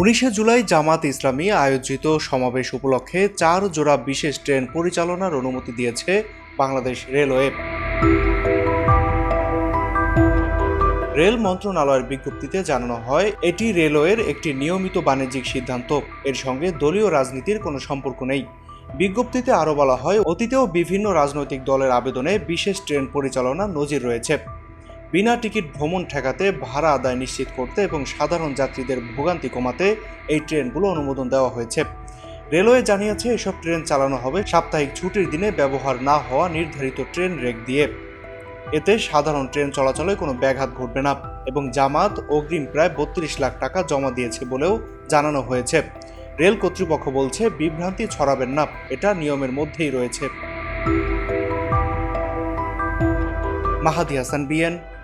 উনিশে জুলাই জামাত ইসলামী আয়োজিত সমাবেশ উপলক্ষে চার জোড়া বিশেষ ট্রেন পরিচালনার অনুমতি দিয়েছে বাংলাদেশ রেলওয়ে। রেল মন্ত্রণালয়ের বিজ্ঞপ্তিতে জানানো হয়, এটি রেলওয়ের একটি নিয়মিত বাণিজ্যিক সিদ্ধান্ত। এর সঙ্গে দলীয় রাজনীতির কোনো সম্পর্ক নেই। বিজ্ঞপ্তিতে আরও বলা হয়, অতীতেও বিভিন্ন রাজনৈতিক দলের আবেদনে বিশেষ ট্রেন পরিচালনা নজির রয়েছে। বিনা টিকিট ভ্রমণ ঠেকাতে ভাড়া আদায় নিশ্চিত করতে এবং সাধারণ যাত্রীদের ভোগান্তি কমাতে এই ট্রেনগুলো অনুমোদন দেওয়া হয়েছে। রেলওয়ে জানিয়েছে, এসব ট্রেন চালানো হবে সাপ্তাহিক ছুটির দিনে ব্যবহার না হওয়া নির্ধারিত ট্রেন রেক দিয়ে। এতে সাধারণ ট্রেন চলাচলে কোনো ব্যাঘাত ঘটবে না এবং জামাত অগ্রিম প্রায় বত্রিশ লাখ টাকা জমা দিয়েছে বলেও জানানো হয়েছে। রেল কর্তৃপক্ষ বলছে, বিভ্রান্তি ছড়াবেন না, এটা নিয়মের মধ্যেই রয়েছে। Mahadi Hasan, B N